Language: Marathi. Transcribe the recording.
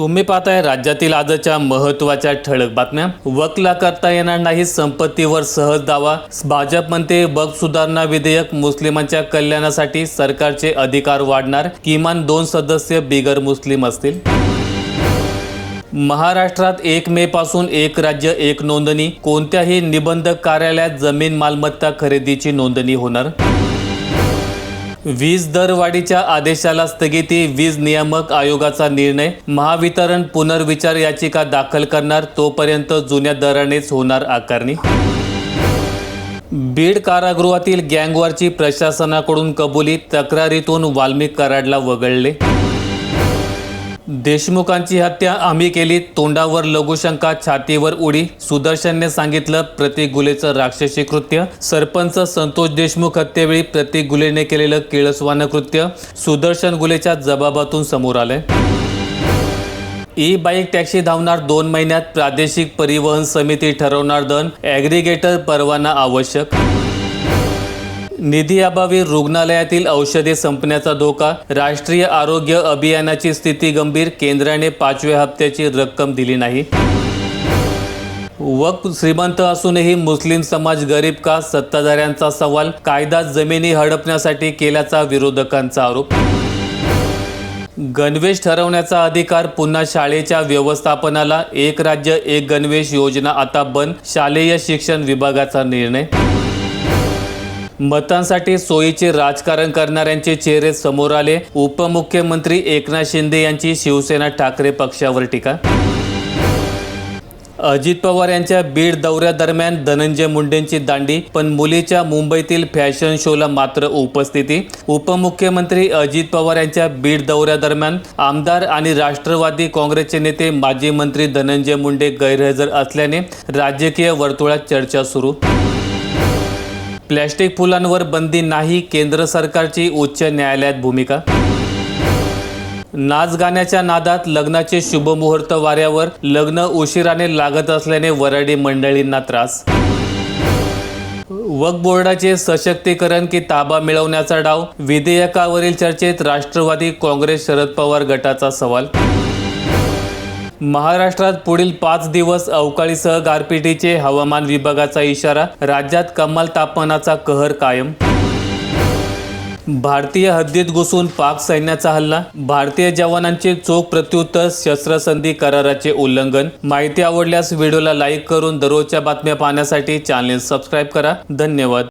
तुम्ही पाहताय राज्यातील आजच्या महत्त्वाच्या ठळक बातम्या. वकला करता येणार नाही संपत्तीवर सहज दावा. भाजप म्हणते बग सुधारणा विधेयक मुस्लिमांच्या कल्याणासाठी सरकारचे अधिकार वाढणार. किमान दोन सदस्य बिगर मुस्लिम असतील. महाराष्ट्रात एक मे पासून एक राज्य एक नोंदणी. कोणत्याही निबंधक कार्यालयात जमीन मालमत्ता खरेदीची नोंदणी होणार. वीज दरवाढीच्या आदेशाला स्थगिती वीज नियामक आयोगाचा निर्णय महावितरण पुनर्विचार याचिका दाखल करणार तोपर्यंत जुन्या दरानेच होणार आकारणी. बीड कारागृहातील गँगवारची प्रशासनाकडून कबुली तक्रारीतून वाल्मिक कराडला वगळले. देशमुखांची हत्या आम्ही केली तोंडावर लघुशंका छातीवर उडी. सुदर्शनने सांगितलं प्रतीक गुलेचं राक्षसी कृत्य. सरपंच संतोष देशमुख हत्येवेळी प्रतीक गुलेने केलेलं किळसवानं कृत्य सुदर्शन गुलेच्या जबाबातून समोर आलंय. ई बाईक टॅक्सी धावणार दोन महिन्यात प्रादेशिक परिवहन समिती ठरवणार दन ॲग्रिगेटर परवाना आवश्यक. निधी अभावी रुग्णालयातील औषधे संपण्याचा धोका राष्ट्रीय आरोग्य अभियानाची स्थिती गंभीर केंद्राने पाचव्या हप्त्याची रक्कम दिली नाही. वक्फ श्रीमंत असूनही मुस्लिम समाज गरीब का? सत्ताधाऱ्यांचा सवाल कायदा जमिनी हडपण्यासाठी केल्याचा विरोधकांचा आरोप. गणवेश ठरवण्याचा अधिकार पुन्हा शाळेच्या व्यवस्थापनाला एक राज्य एक गणवेश योजना आता बंद शालेय शिक्षण विभागाचा निर्णय. मतांसाठी सोयीचे राजकारण करणाऱ्यांचे चेहरे समोर आले. उपमुख्यमंत्री एकनाथ शिंदे यांची शिवसेना ठाकरे पक्षावर टीका. अजित पवार यांच्या बीड दौऱ्यादरम्यान धनंजय मुंडेंची दांडी पण मुलीच्या मुंबईतील फॅशन शोला मात्र उपस्थिती. उपमुख्यमंत्री अजित पवार यांच्या बीड दौऱ्यादरम्यान आमदार आणि राष्ट्रवादी काँग्रेसचे नेते माजी मंत्री धनंजय मुंडे गैरहजर असल्याने राजकीय वर्तुळात चर्चा सुरू. प्लॅस्टिक फुलांवर बंदी नाही केंद्र सरकारची उच्च न्यायालयात भूमिका? नाच गाण्याच्या नादात लग्नाचे शुभमुहूर्त वाऱ्यावर लग्न उशिराने लागत असल्याने वराडी मंडळींना त्रास. वक बोर्डाचे सशक्तीकरण की ताबा मिळवण्याचा डाव विधेयकावरील चर्चेत राष्ट्रवादी काँग्रेस शरद पवार गटाचा सवाल महाराष्ट्रात पुढील पाच दिवस अवकाळीसह गारपिटीचे हवामान विभागाचा इशारा राज्यात कमाल तापमानाचा कहर कायम. भारतीय हद्दीत घुसून पाक सैन्याचा हल्ला भारतीय जवानांचे चोख प्रत्युत्तर शस्त्रसंधी कराराचे उल्लंघन. माहिती आवडल्यास व्हिडिओला लाईक करून दररोजच्या बातम्या पाहण्यासाठी चॅनेल सबस्क्राईब करा. धन्यवाद.